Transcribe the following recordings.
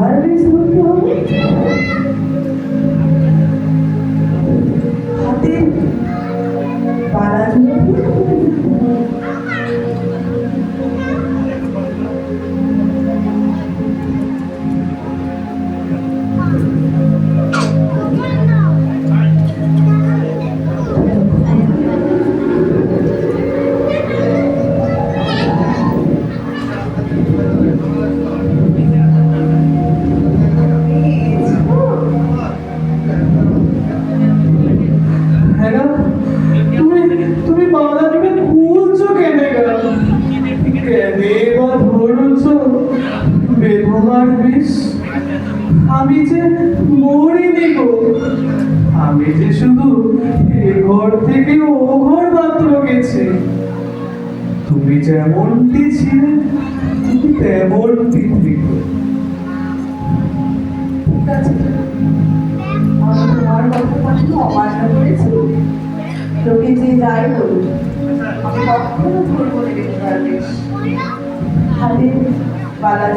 What are we supposed to do? আমি যে মরিনি আমি যে শুধু এ ঘর থেকে ও ঘর মাত্র গেছি। তুমি যেমনটি ছিলে, তুমি তেমনটি থেকো। যাই আমি কখনো বেশ হাতে বালা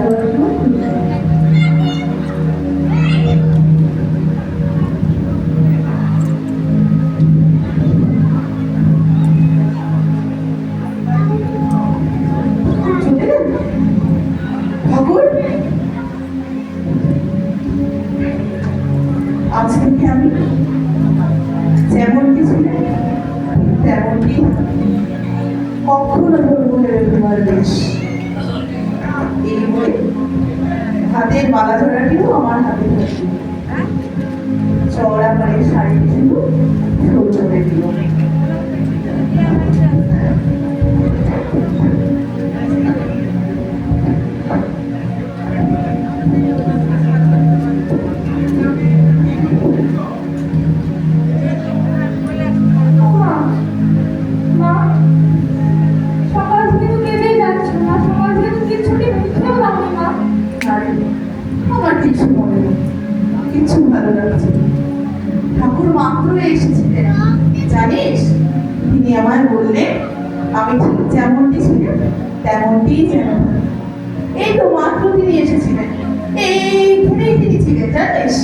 বেশ এই বলে হাতের মালা ধরাটিও আমার হাতে ধরছি চওড়া পাড়ের শাড়ি ছিল মাত্র এসেছিলেন। জানিস তিনি আমার বললেন আমি ঠিক যেমনটি ছিলেন তেমনটি যেন। এই তো মাত্র তিনি এসেছিলেন। এইখানেই তিনি ছিলেন জানিস?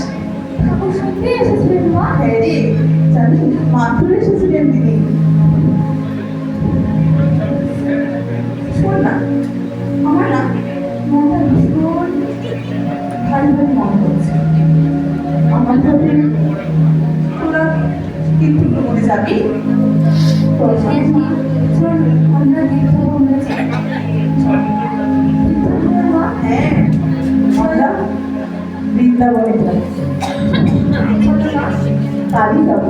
ঠাকুর সত্যি এসেছিলেন মা? হ্যাঁ রে জানিস মাত্র এসেছিলেন তিনি। আমরা বৃন্দাবনে যাব চলো যাব।